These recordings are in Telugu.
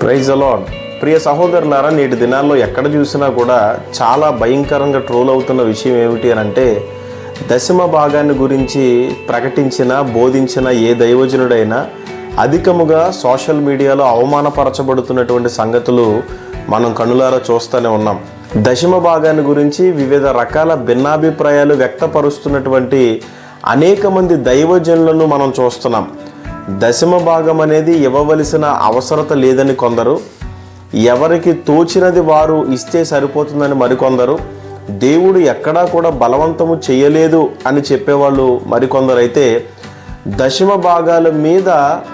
ప్రైజ్ అలాడ్ ప్రియ సహోదరులారా నేటి దినాల్లో ఎక్కడ చూసినా కూడా చాలా భయంకరంగా ట్రోల్ అవుతున్న విషయం ఏమిటి అని అంటే దశమ భాగాన్ని గురించి ప్రకటించిన బోధించిన ఏ దైవజనుడైనా అధికముగా సోషల్ మీడియాలో అవమానపరచబడుతున్నటువంటి సంగతులు మనం కనులారా చూస్తూనే ఉన్నాం. దశమ భాగాన్ని గురించి వివిధ రకాల భిన్నాభిప్రాయాలు వ్యక్తపరుస్తున్నటువంటి అనేక మంది దైవజనులను మనం చూస్తున్నాం. దశమ భాగం అనేది ఇవ్వవలసిన అవసరత లేదని కొందరు ఎవరికి తోచినది వారు ఇస్తే సరిపోతుందని మరికొందరు దేవుడు ఎక్కడా కూడా బలవంతము చేయలేదు అని చెప్పేవాళ్ళు మరికొందరు అయితే దశమ భాగాల మీద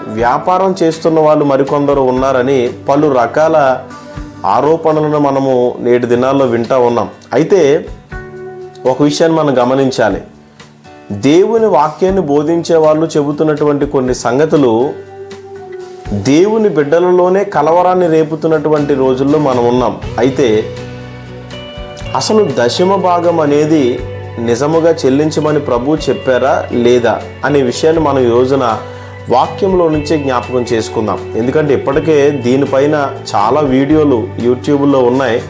వ్యాపారం చేస్తున్న వాళ్ళు మరికొందరు ఉన్నారని పలు రకాల ఆరోపణలను మనము నేటి దినాల్లో వింటా ఉన్నాం. అయితే ఒక విషయాన్ని మనం గమనించాలి. దేవుని వాక్యాన్ని బోధించే వాళ్ళు చెబుతున్నటువంటి కొన్ని సంగతులు దేవుని బిడ్డలలోనే కలవరాన్ని రేపుతున్నటువంటి రోజుల్లో మనం ఉన్నాం. అయితే అసలు దశమ భాగం అనేది నిజముగా చెల్లించమని ప్రభు చెప్పారా లేదా అనే విషయాన్ని మనం ఈ రోజున వాక్యంలో నుంచే జ్ఞాపకం చేసుకుందాం. ఎందుకంటే ఇప్పటికే దీనిపైన చాలా వీడియోలు యూట్యూబ్లో ఉన్నాయి.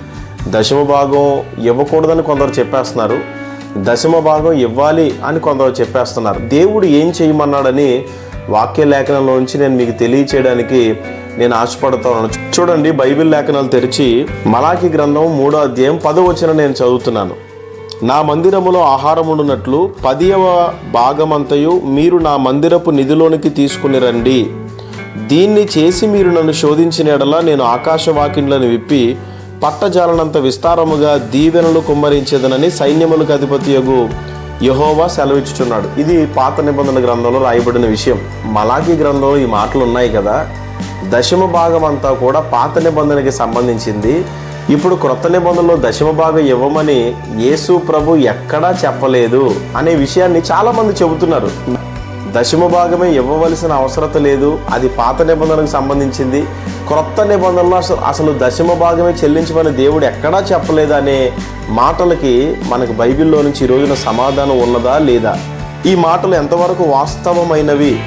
దశమ భాగం ఇవ్వకూడదని కొందరు చెప్పేస్తున్నారు. దశమ భాగం ఇవ్వాలి అని కొందరు చెప్పేస్తున్నారు. దేవుడు ఏం చేయమన్నాడని వాక్య లేఖనంలోంచి నేను మీకు తెలియచేయడానికి నేను ఆశపడతాను చూడండి బైబిల్ లేఖనాలు తెరిచి మలాకి గ్రంథం మూడో అధ్యాయం పదవచన నేను చదువుతున్నాను. నా మందిరములో ఆహారం ఉండునట్లు పదియవ భాగమంతయు మీరు నా మందిరపు నిధిలోనికి తీసుకుని రండి. దీన్ని చేసి మీరు నన్ను శోధించిన ఎడలా నేను ఆకాశవాకిండ్లను విప్పి పట్టజాలనంత విస్తారముగా దీవెనలు కుమ్మరించేదనని సైన్యములకు అధిపతియగు యహోవా సెలవిచ్చుచున్నాడు. ఇది పాత నిబంధన గ్రంథంలో రాయబడిన విషయం. మలాఖీ గ్రంథంలో ఈ మాటలు ఉన్నాయి కదా. దశమ భాగం అంతా కూడా పాత నిబంధనకి సంబంధించింది. ఇప్పుడు క్రొత్త నిబంధనలో దశమ భాగం ఇవ్వమని యేసు ప్రభు ఎక్కడా చెప్పలేదు అనే విషయాన్ని చాలామంది చెబుతున్నారు. దశమ భాగమే ఇవ్వవలసిన అవసరత లేదు. అది పాత నిబంధనకు సంబంధించింది. క్రొత్త నిబంధనలో అసలు అసలు దశమ భాగమే చెల్లించమని దేవుడు ఎక్కడా చెప్పలేదు అనే మాటలకి మనకు బైబిల్లో నుంచి ఈ రోజున సమాధానం ఉన్నదా లేదా? ఈ మాటలు ఎంతవరకు వాస్తవమైనవి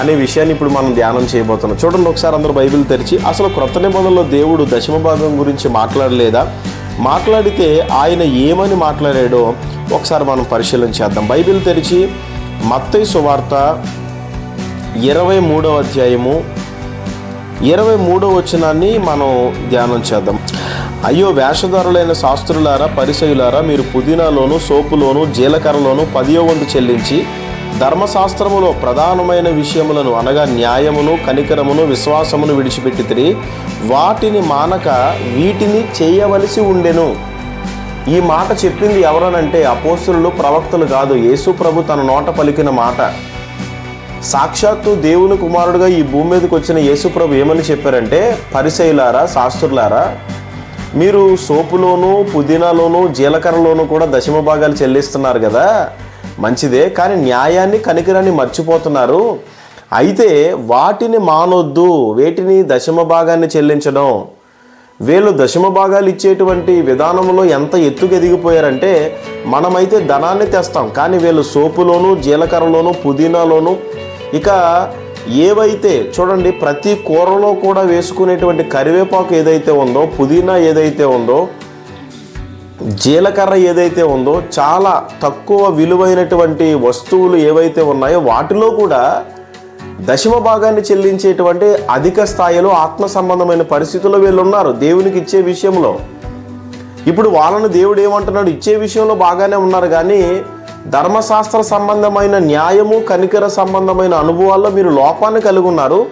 అనే విషయాన్ని ఇప్పుడు మనం ధ్యానం చేయబోతున్నాం. చూడండి ఒకసారి అందరూ బైబిల్ తెరిచి అసలు క్రొత్త నిబంధనలో దేవుడు దశమ భాగం గురించి మాట్లాడలేదా? మాట్లాడితే ఆయన ఏమని మాట్లాడాడో ఒకసారి మనం పరిశీలన చేద్దాం. బైబిల్ తెరిచి మత్తయి సువార్త ఇరవై మూడవ అధ్యాయము ఇరవై మూడవ వచనాన్ని మనం ధ్యానం చేద్దాం. అయ్యో వేషధారులైన శాస్త్రులారా పరిసయులారా మీరు పుదీనాలోను సోపులోను జీలకర్రలోను పదియో వంతు చెల్లించి ధర్మశాస్త్రములో ప్రధానమైన విషయములను అనగా న్యాయమును కనికరమును విశ్వాసమును విడిచిపెట్టి వాటిని మానక వీటిని చేయవలసి ఉండెను. ఈ మాట చెప్పింది ఎవరనంటే అపోస్తులు ప్రవక్తలు కాదు. యేసు ప్రభు తన నోట పలికిన మాట. సాక్షాత్తు దేవుని కుమారుడుగా ఈ భూమి మీదకి వచ్చిన యేసుప్రభు ఏమని చెప్పారంటే పరిసయులారా శాస్త్రులారా మీరు సోపులోను పుదీనాలోను జీలకర్రలోను కూడా దశమ భాగాలు చెల్లిస్తున్నారు కదా. మంచిదే కానీ న్యాయాన్ని కనికిరాన్ని మర్చిపోతున్నారు. అయితే వాటిని మానొద్దు వేటిని దశమ భాగాన్ని చెల్లించడం. వీళ్ళు దశమ భాగాలు ఇచ్చేటువంటి విధానంలో ఎంత ఎత్తుకు ఎదిగిపోయారంటే మనమైతే ధనాన్ని తెస్తాం. కానీ వీళ్ళు సోపులోను జీలకర్రలోను పుదీనాలోను ఇక ఏవైతే చూడండి ప్రతి కూరలో కూడా వేసుకునేటువంటి కరివేపాకు ఏదైతే ఉందో పుదీనా ఏదైతే ఉందో జీలకర్ర ఏదైతే ఉందో చాలా తక్కువ విలువైనటువంటి వస్తువులు ఏవైతే ఉన్నాయో వాటిలో కూడా దశమ భాగాన్ని చెల్లించేటువంటి అధిక స్థాయిలో ఆత్మ సంబంధమైన పరిస్థితుల్లో వీళ్ళు ఉన్నారు దేవునికి ఇచ్చే విషయంలో. ఇప్పుడు వాళ్ళను దేవుడు ఏమంటున్నాడు? ఇచ్చే విషయంలో బాగానే ఉన్నారు కానీ ధర్మశాస్త్ర సంబంధమైన న్యాయము కనికర సంబంధమైన అనుభవాల్లో మీరు లోపాన్ని కలిగి ఉన్నారు.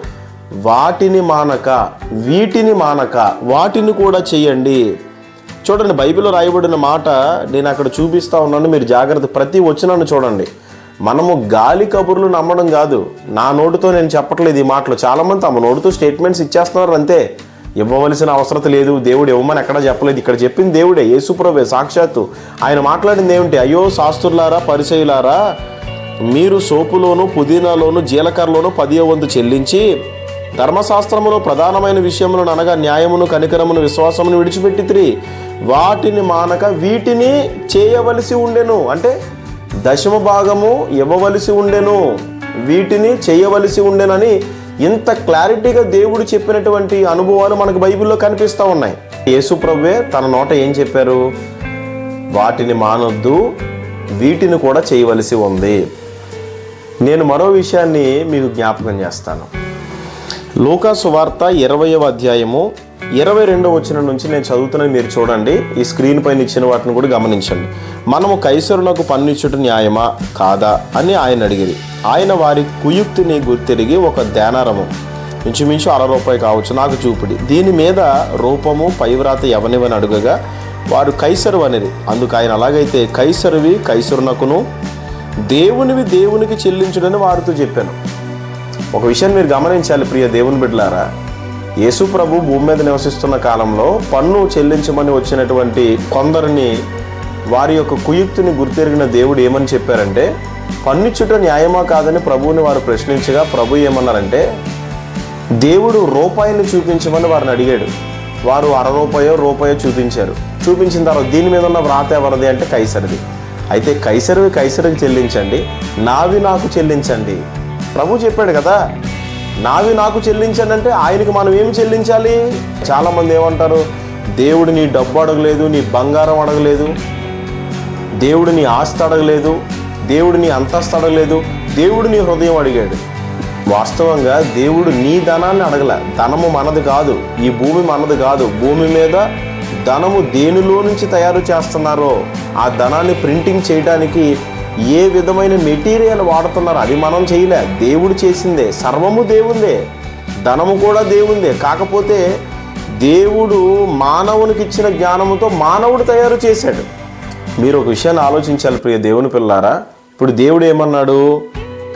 వాటిని మానక వీటిని మానక వాటిని కూడా చేయండి. చూడండి బైబిల్లో రాయబడిన మాట నేను అక్కడ చూపిస్తా ఉన్నాను. మీరు జాగ్రత్త ప్రతి వచ్చినాను చూడండి. మనము గాలి కబుర్లు నమ్మడం కాదు. నా నోటితో నేను చెప్పట్లేదు ఈ మాటలు. చాలామంది తమ నోటితో స్టేట్మెంట్స్ ఇచ్చేస్తున్నారు అంతే. ఇవ్వవలసిన అవసరత లేదు. దేవుడు ఇవ్వమని ఎక్కడ చెప్పలేదు. ఇక్కడ చెప్పింది దేవుడే యేసుప్రభే సాక్షాత్తు. ఆయన మాట్లాడింది ఏమిటి? అయ్యో శాస్త్రులారా పరిచయులారా మీరు సోపులోను పుదీనాలోను జీలకర్రలోను పదియో వంతు చెల్లించి ధర్మశాస్త్రములో ప్రధానమైన విషయములను అనగా న్యాయమును కనికరమును విశ్వాసమును విడిచిపెట్టి వాటిని మానక వీటిని చేయవలసి ఉండెను. అంటే దశమ భాగము ఇవ్వవలసి ఉండెను వీటిని చేయవలసి ఉండెనని ఇంత క్లారిటీగా దేవుడు చెప్పినటువంటి అనుభవాలు మనకు బైబిల్లో కనిపిస్తూ ఉన్నాయి. యేసు ప్రభువే తన నోట ఏం చెప్పారు? వాటిని మానొద్దు వీటిని కూడా చేయవలసి ఉంది. నేను మరో విషయాన్ని మీకు జ్ఞాపకం చేస్తాను. లోకా సువార్త ఇరవయవ అధ్యాయము ఇరవై రెండవ వచ్చిన నుంచి నేను చదువుతున్నది మీరు చూడండి. ఈ స్క్రీన్ పైన ఇచ్చిన వాటిని కూడా గమనించండి. మనము కైసరులకు పన్నిచ్చుట న్యాయమా? కాదా? అని ఆయన అడిగిరి ఆయన వారి కుయుక్తిని గుర్తిరిగి ఒక ధ్యానారము. ఇంచుమించు అర రూపాయి కావచ్చు నాకు చూపిడి. దీని మీద రూపము పైవ్రాత ఎవనివని అడుగగా వారు కైసరు అనేది అందుకు ఆయన అలాగైతే కైసరువి కైసరునకును దేవునివి దేవునికి చెల్లించుడని వారితో చెప్పాను. ఒక విషయం మీరు గమనించాలి ప్రియ దేవుని బిడ్డలారా. యేసు ప్రభు భూమి మీద నివసిస్తున్న కాలంలో పన్ను చెల్లించమని వచ్చినటువంటి కొందరిని వారి యొక్క కుయుక్తిని గుర్తెరిగిన దేవుడు ఏమని చెప్పారంటే పన్నిచ్చుట న్యాయమా కాదని ప్రభువుని వారు ప్రశ్నించగా ప్రభు ఏమన్నారంటే దేవుడు రూపాయిని చూపించమని వారిని అడిగాడు. వారు అర రూపాయో రూపాయో చూపించారు. చూపించిన తర్వాత దీని మీద ఉన్న వ్రాత ఎవరిది అంటే కైసరిది. అయితే కైసరివి కైసరికి చెల్లించండి నావి నాకు చెల్లించండి. ప్రభు చెప్పాడు కదా నావి నాకు చెల్లించండి ఆయనకి మనం ఏమి చెల్లించాలి? చాలామంది ఏమంటారు దేవుడు నీ డబ్బు అడగలేదు నీ బంగారం అడగలేదు దేవుడు నీ ఆస్తి అడగలేదు దేవుడు నీ అంతస్తు అడగలేదు దేవుడు నీ హృదయం అడిగాడు. వాస్తవంగా దేవుడు నీ ధనాన్ని అడగల. ధనము మనది కాదు ఈ భూమి మనది కాదు. భూమి మీద ధనము దేనిలో నుంచి తయారు చేస్తున్నారో ఆ ధనాన్ని ప్రింటింగ్ చేయడానికి ఏ విధమైన మెటీరియల్ వాడుతున్నారు? అది మనం చేయలే. దేవుడు చేసిందే. సర్వము దేవుందే. ధనము కూడా దేవుందే. కాకపోతే దేవుడు మానవునికి ఇచ్చిన జ్ఞానముతో మానవుడు తయారు చేశాడు. మీరు ఒక విషయాన్ని ఆలోచించాలి ప్రియ దేవుని పిల్లారా. ఇప్పుడు దేవుడు ఏమన్నాడు?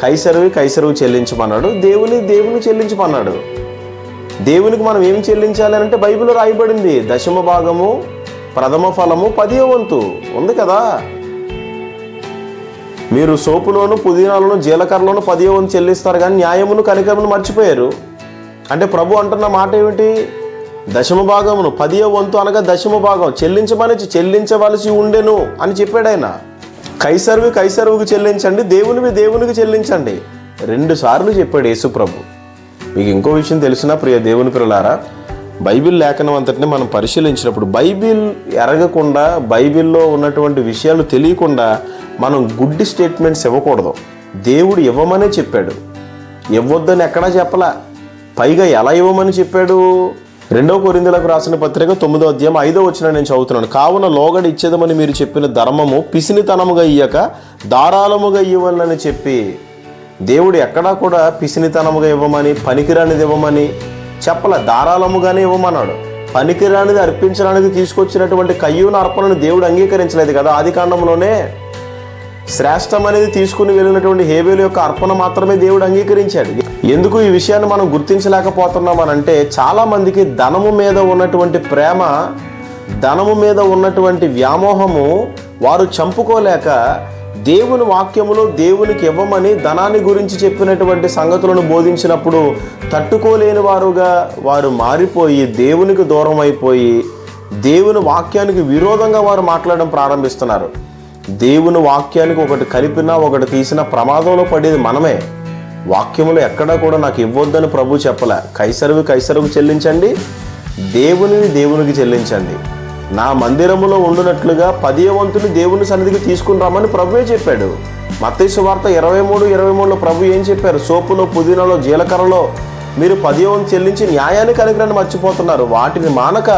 కైసరువి కైసరువు చెల్లించమన్నాడు. దేవుని దేవుని చెల్లించమన్నాడు. దేవునికి మనం ఏం చెల్లించాలి అని అంటే బైబిల్లో రాయబడింది. దశమ భాగము ప్రథమ ఫలము పదివ వంతు ఉంది కదా? మీరు సోపులోను పుదీనాలను జీలకర్రలోను పదివ చెల్లిస్తారు కానీ న్యాయమును కనికరమును మర్చిపోయారు. అంటే ప్రభు అంటున్న మాట ఏమిటి? దశమ భాగమును పదివ వంతు అనగా దశమ భాగం. చెల్లించమని చెల్లించవలసి ఉండెను అని చెప్పాడు ఆయన. కైసరువి కైసరువుకి చెల్లించండి దేవునివి దేవునికి చెల్లించండి. రెండు సార్లు చెప్పాడు యేసుప్రభు మీకు ఇంకో విషయం తెలిసిన ప్రియ దేవుని పిల్లలారా బైబిల్ లేఖనం అంతటిని మనం పరిశీలించినప్పుడు బైబిల్ ఎరగకుండా బైబిల్లో ఉన్నటువంటి విషయాలు తెలియకుండా మనం గుడ్డి స్టేట్మెంట్స్ ఇవ్వకూడదు. దేవుడు ఇవ్వమనే చెప్పాడు. ఇవ్వద్దని ఎక్కడా చెప్పలా? పైగా ఎలా ఇవ్వమని చెప్పాడు? రెండో కొరిందులకు రాసిన పత్రిక తొమ్మిదో అధ్యాయం ఐదో వచ్చిన నేను చదువుతున్నాను. కావున లోగడ ఇచ్చేదమని మీరు చెప్పిన ధర్మము పిసినితనముగా ఇయ్యక ధారాళముగా ఇవ్వాలని చెప్పి దేవుడు ఎక్కడా కూడా పిసినితనముగా ఇవ్వమని పనికిరానిది ఇవ్వమని చెప్పల? ధారాళముగానే ఇవ్వమన్నాడు. పనికిరానిది అర్పించడానికి తీసుకొచ్చినటువంటి కయ్యూన అర్పణను దేవుడు అంగీకరించలేదు కదా? ఆది కాండంలోనే శ్రేష్టం అనేది తీసుకుని వెళ్ళినటువంటి హేబేలు యొక్క అర్పణ మాత్రమే దేవుడు అంగీకరించాడు. ఎందుకు ఈ విషయాన్ని మనం గుర్తించలేకపోతున్నాం అని అంటే చాలా మందికి ధనము మీద ఉన్నటువంటి ప్రేమ ధనము మీద ఉన్నటువంటి వ్యామోహము వారు చంపుకోలేక దేవుని వాక్యములో దేవునికి ఇవ్వమని ధనాన్ని గురించి చెప్పినటువంటి సంగతులను బోధించినప్పుడు తట్టుకోలేని వారుగా వారు మారిపోయి దేవునికి దూరం అయిపోయి దేవుని వాక్యానికి విరోధంగా వారు మాట్లాడడం ప్రారంభిస్తున్నారు. దేవుని వాక్యానికి ఒకటి కలిపినా ఒకటి తీసిన ప్రమాదంలో పడేది మనమే. వాక్యములు ఎక్కడా కూడా నాకు ఇవ్వొద్దని ప్రభు చెప్పలే. కైసరువి కైసరుకు చెల్లించండి దేవుని దేవునికి చెల్లించండి. నా మందిరములో ఉండునట్లుగా పదే వంతుని దేవుని సన్నిధికి తీసుకుని రమ్మని ప్రభువే చెప్పాడు. మత్తయి వార్త ఇరవై మూడు ఇరవై మూడులో ప్రభు ఏం చెప్పారు? సోపులో పుదీనాలో జీలకర్రలో మీరు పదే వంతు చెల్లించి న్యాయానికి కనుకరని మర్చిపోతున్నారు. వాటిని మానక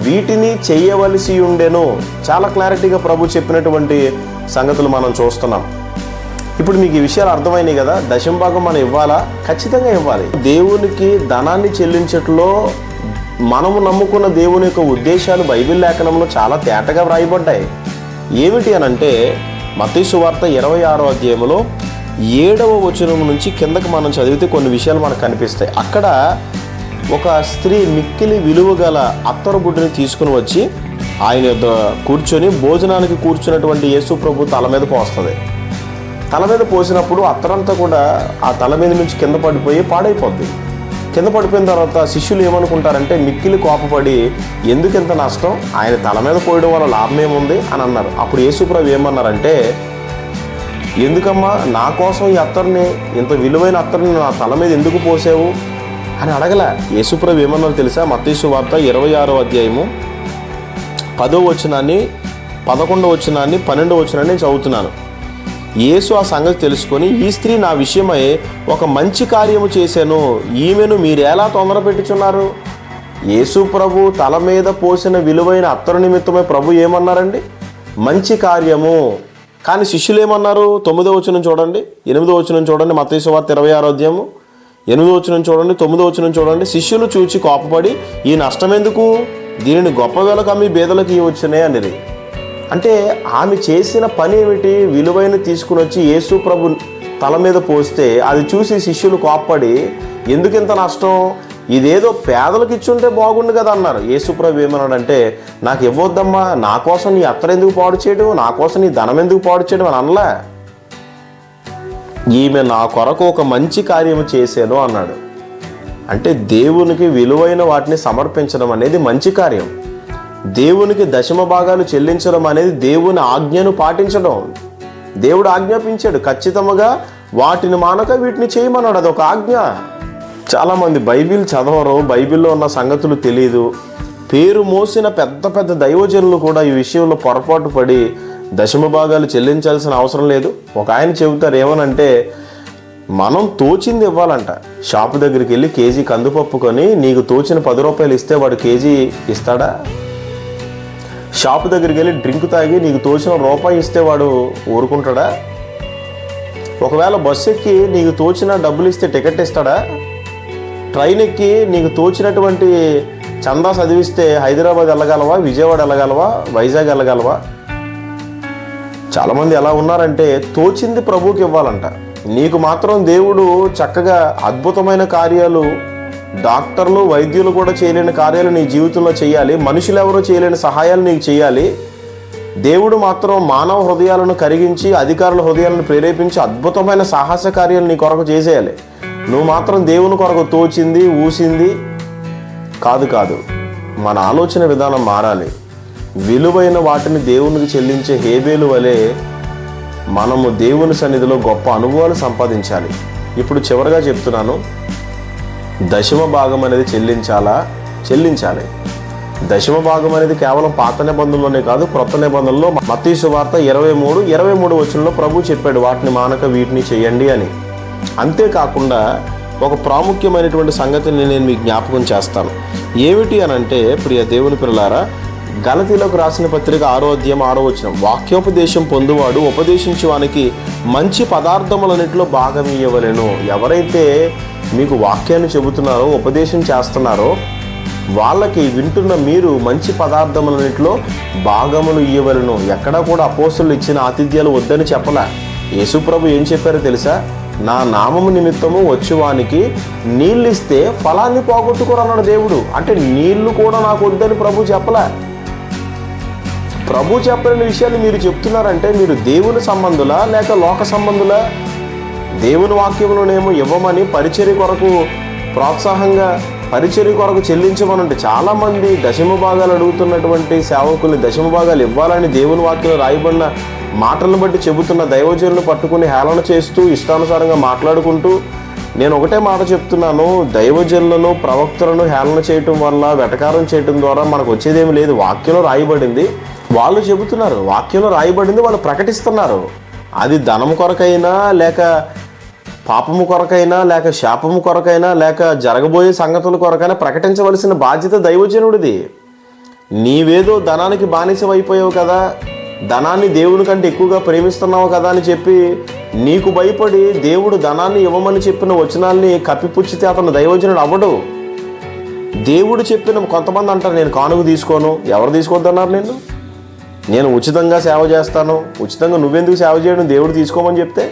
వీటిని చేయవలసి ఉండెను చాలా క్లారిటీగా ప్రభు చెప్పినటువంటి సంగతులు మనం చూస్తున్నాం. ఇప్పుడు మీకు ఈ విషయాలు అర్థమైనాయి కదా దశంభాగం మనం ఇవ్వాలా? ఖచ్చితంగా ఇవ్వాలి. దేవునికి ధనాన్ని చెల్లించట్లో మనము నమ్ముకున్న దేవుని యొక్క ఉద్దేశాలు బైబిల్ లేఖనంలో చాలా తేటగా వ్రాయబడ్డాయి. ఏమిటి అని అంటే మతీసువార్త ఇరవై ఆరో అధ్యాయంలో ఏడవ వచనం నుంచి కిందకి మనం చదివితే కొన్ని విషయాలు మనకు కనిపిస్తాయి. అక్కడ ఒక స్త్రీ మిక్కిలి విలువ గల అత్తరు గుడ్డుని తీసుకుని వచ్చి ఆయన కూర్చొని భోజనానికి కూర్చున్నటువంటి యేసు ప్రభు తల మీద పోస్తుంది తల మీద పోసినప్పుడు అత్తరంతా కూడా ఆ తల మీద నుంచి కింద పడిపోయి పాడైపోద్ది. కింద పడిపోయిన తర్వాత శిష్యులు ఏమనుకుంటారంటే మిక్కిలి కోపపడి ఎందుకు ఇంత నష్టం? ఆయన తల మీద పోయడం వల్ల లాభం ఏముంది? అని అన్నారు. అప్పుడు యేసుప్రభు ఏమన్నారంటే ఎందుకమ్మా? నా కోసం ఈ అత్తర్ని ఇంత విలువైన అత్తర్ని నా తల మీద ఎందుకు పోసావు? అని అడగల. యేసుప్రభు ఏమన్నారో తెలుసా? మత్తీసు వార్త ఇరవై ఆరో అధ్యాయము పదో వచనాన్ని పదకొండో వచనాన్ని పన్నెండో వచనాన్ని చదువుతున్నాను. యేసు ఆ సంగతి తెలుసుకొని ఈ స్త్రీ నా విషయమై ఒక మంచి కార్యము చేశాను. ఈమెను మీరెలా తొందర పెట్టుచున్నారు? యేసు ప్రభు తల మీద పోసిన విలువైన అత్తరు నిమిత్తమై ప్రభు ఏమన్నారండి? మంచి కార్యము. కానీ శిష్యులు ఏమన్నారు? తొమ్మిదో వచనం చూడండి. ఎనిమిదో వచనం చూడండి. మతేసు వార్త ఇరవై ఆరో అధ్యాయము. ఎనిమిదో వచ్చిన చూడండి తొమ్మిదో వచ్చిన చూడండి. శిష్యులు చూచి కోపపడి ఈ నష్టం ఎందుకు దీనిని గొప్ప వేలకు అమ్మి బేదలకు ఇవ్వచ్చునే అనేది అంటే ఆమె చేసిన పని ఏమిటి? విలువైన తీసుకుని వచ్చి యేసు ప్రభు తల మీద పోస్తే అది చూసి శిష్యులు కోప్పడి ఎందుకు ఇంత నష్టం? ఇదేదో పేదలకు ఇచ్చుంటే బాగుండు కదా అన్నారు. యేసుప్రభు ఏమన్నాడంటే నాకు ఇవ్వద్దమ్మా నా కోసం నీ అత్తర ఎందుకు పాడు చేయడం? నా కోసం నీ ధనం ఎందుకు పాడు చేయడం? అని అనలే. ఈమె నా కొరకు ఒక మంచి కార్యము చేశాను అన్నాడు. అంటే దేవునికి విలువైన వాటిని సమర్పించడం అనేది మంచి కార్యం. దేవునికి దశమ భాగాలు చెల్లించడం అనేది దేవుని ఆజ్ఞను పాటించడం. దేవుడు ఆజ్ఞాపించాడు ఖచ్చితంగా వాటిని మానక వీటిని చేయమన్నాడు అదొక ఆజ్ఞ. చాలామంది బైబిల్ చదవరు బైబిల్లో ఉన్న సంగతులు తెలియదు పేరు మోసిన పెద్ద పెద్ద దైవజనులు కూడా ఈ విషయంలో పొరపాటు పడి దశమ భాగాలు చెల్లించాల్సిన అవసరం లేదు. ఒక ఆయన చెబుతారు ఏమనంటే మనం తోచింది ఇవ్వాలంట. షాపు దగ్గరికి వెళ్ళి కేజీ కందిపప్పు కొని నీకు తోచిన పది రూపాయలు ఇస్తే వాడు కేజీ ఇస్తాడా? షాపు దగ్గరికి వెళ్ళి డ్రింక్ తాగి నీకు తోచిన రూపాయి ఇస్తే వాడు ఊరుకుంటాడా? ఒకవేళ బస్సు ఎక్కి నీకు తోచిన డబ్బులు ఇస్తే టికెట్ ఇస్తాడా? ట్రైన్ ఎక్కి నీకు తోచినటువంటి చందా చదివిస్తే హైదరాబాద్ వెళ్ళగలవా? విజయవాడ వెళ్ళగలవా? వైజాగ్ వెళ్ళగలవా? చాలామంది ఎలా ఉన్నారంటే తోచింది ప్రభువుకి ఇవ్వాలంట. నీకు మాత్రం దేవుడు చక్కగా అద్భుతమైన కార్యాలు డాక్టర్లు వైద్యులు కూడా చేయలేని కార్యాలు నీ జీవితంలో చేయాలి మనుషులు ఎవరో చేయలేని సహాయాలు నీకు చేయాలి. దేవుడు మాత్రం మానవ హృదయాలను కరిగించి అధికారుల హృదయాలను ప్రేరేపించి అద్భుతమైన సాహస కార్యాలు నీ కొరకు చేసేయాలి. నువ్వు మాత్రం దేవుని కొరకు తోచింది ఊసింది కాదు కాదు. మన ఆలోచన విధానం మారాలి. విలువైన వాటిని దేవునికి చెల్లించే హేబేలు వలె మనము దేవుని సన్నిధిలో గొప్ప అనుభవాలు సంపాదించాలి. ఇప్పుడు చివరిగా చెప్తున్నాను దశమ భాగం అనేది చెల్లించాలా? చెల్లించాలి. దశమ భాగం అనేది కేవలం పాత నిబంధనలోనే కాదు క్రొత్త నిబంధనలో మత్తీ సువార్త ఇరవై మూడు ఇరవై మూడు వచనంలో ప్రభు చెప్పాడు వాటిని మానక వీటిని చేయండి అని. అంతేకాకుండా ఒక ప్రాముఖ్యమైనటువంటి సంగతిని నేను మీకు జ్ఞాపకం చేస్తాను. ఏమిటి అని అంటే ప్రియ దేవుని పిల్లారా గలతీలకు రాసిన పత్రిక ఆరో అధ్యయం ఆరో వచ్చిన వాక్యోపదేశం పొందువాడు ఉపదేశించువానికి మంచి పదార్థములన్నింటిలో భాగం ఇవ్వలేను ఎవరైతే మీకు వాక్యాన్ని చెబుతున్నారో ఉపదేశం చేస్తున్నారో వాళ్ళకి వింటున్న మీరు మంచి పదార్థములన్నింటిలో భాగములు ఇవ్వవలను ఎక్కడా కూడా అపోస్తులు ఇచ్చిన ఆతిథ్యాలు వద్దని చెప్పలే. యేసుప్రభు ఏం చెప్పారో తెలుసా? నా నామము నిమిత్తము వచ్చేవానికి నీళ్ళు ఇస్తే ఫలాన్ని పోగొట్టుకోరన్నాడు దేవుడు. అంటే నీళ్ళు కూడా నాకు వద్దని ప్రభు చెప్పలే. ప్రభు చెప్పలేని విషయాలు మీరు చెప్తున్నారంటే మీరు దేవుని సంబంధులా లేక లోక సంబంధులా? దేవుని వాక్యంలోనేమో ఇవ్వమని పరిచర్య కొరకు ప్రోత్సాహంగా పరిచర్య కొరకు చెల్లించమనంటే చాలామంది దశమ భాగాలు అడుగుతున్నటువంటి సేవకుల్ని దశమ భాగాలు ఇవ్వాలని దేవుని వాక్యంలో రాయబడిన మాటలను బట్టి చెబుతున్న దైవజనులు పట్టుకుని హేళన చేస్తూ ఇష్టానుసారంగా మాట్లాడుకుంటూ నేను ఒకటే మాట చెప్తున్నాను దైవజనులను ప్రవక్తలను హేళన చేయటం వల్ల వెటకారం చేయటం ద్వారా మనకు వచ్చేదేమి లేదు. వాక్యంలో రాయబడింది వాళ్ళు చెబుతున్నారు వాక్యంలో రాయబడింది వాళ్ళు ప్రకటిస్తున్నారు. అది ధనం కొరకైనా లేక పాపము కొరకైనా లేక శాపము కొరకైనా లేక జరగబోయే సంగతుల కొరకైనా ప్రకటించవలసిన బాధ్యత దైవజనుడిది. నీవేదో ధనానికి బానిసమైపోయావు కదా ధనాన్ని దేవుని కంటే ఎక్కువగా ప్రేమిస్తున్నావు కదా అని చెప్పి నీకు భయపడి దేవుడు ధనాన్ని ఇవ్వమని చెప్పిన వచనాల్ని కప్పిపుచ్చితే అతను దైవజనుడు అవ్వడు. దేవుడు చెప్పిన కొంతమంది అంటారు నేను కానుక తీసుకోను. ఎవరు తీసుకోవద్దన్నారు నేను నేను ఉచితంగా సేవ చేస్తాను. ఉచితంగా నువ్వెందుకు సేవ చేయడం? దేవుడు తీసుకోమని చెప్తే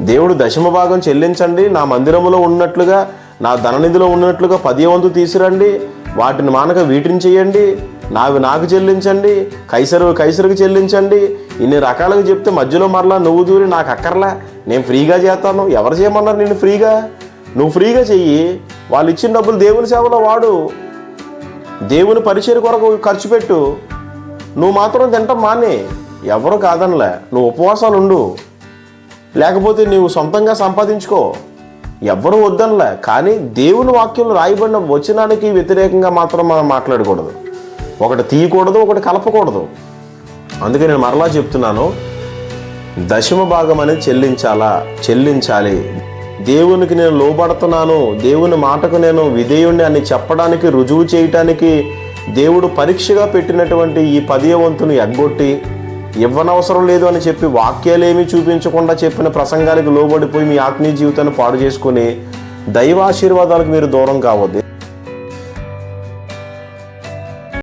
దేవుడు దశమ భాగం చెల్లించండి. నా మందిరంలో ఉన్నట్లుగా నా ధననిధిలో ఉన్నట్లుగా పది వంతు తీసురండి వాటిని మానక వీటిని చేయండి. నావి నాకు చెల్లించండి. కైసరు కైసరుకు చెల్లించండి. ఇన్ని రకాలుగా చెప్తే మధ్యలో మరలా నువ్వు దూరి నాకు అక్కర్లా? నేను ఫ్రీగా చేస్తాను. ఎవరు చేయమన్నారు నేను ఫ్రీగా? నువ్వు ఫ్రీగా చెయ్యి. వాళ్ళు ఇచ్చిన డబ్బులు దేవుని సేవలో వాడు. దేవుని పరిచయ కొరకు ఖర్చు పెట్టు. నువ్వు మాత్రం తింటాం మానే. ఎవరు కాదనలే. నువ్వు ఉపవాసాలు ఉండు. లేకపోతే నీవు సొంతంగా సంపాదించుకో. ఎవ్వరు వద్దనలే. కానీ దేవుని వాక్యంలో రాయబడిన వచనానికి వ్యతిరేకంగా మాత్రం మనం మాట్లాడకూడదు. ఒకటి తీయకూడదు ఒకటి కలపకూడదు. అందుకే నేను మరలా చెప్తున్నాను. దశమ భాగం అనేది చెల్లించాలా? చెల్లించాలి. దేవునికి నేను లోబడుతున్నాను. దేవుని మాటకు నేను విధేయుణ్ణి అని చెప్పడానికి రుజువు చేయటానికి దేవుడు పరీక్షగా పెట్టినటువంటి ఈ పదియ వంతును ఎగ్గొట్టి ఇవ్వనవసరం లేదు అని చెప్పి వాక్యాలేమీ చూపించకుండా చెప్పిన ప్రసంగానికి లోబడిపోయి మీ ఆత్మీయ జీవితాన్ని పాడు చేసుకుని దైవాశీర్వాదాలకు మీరు దూరం కావద్దు.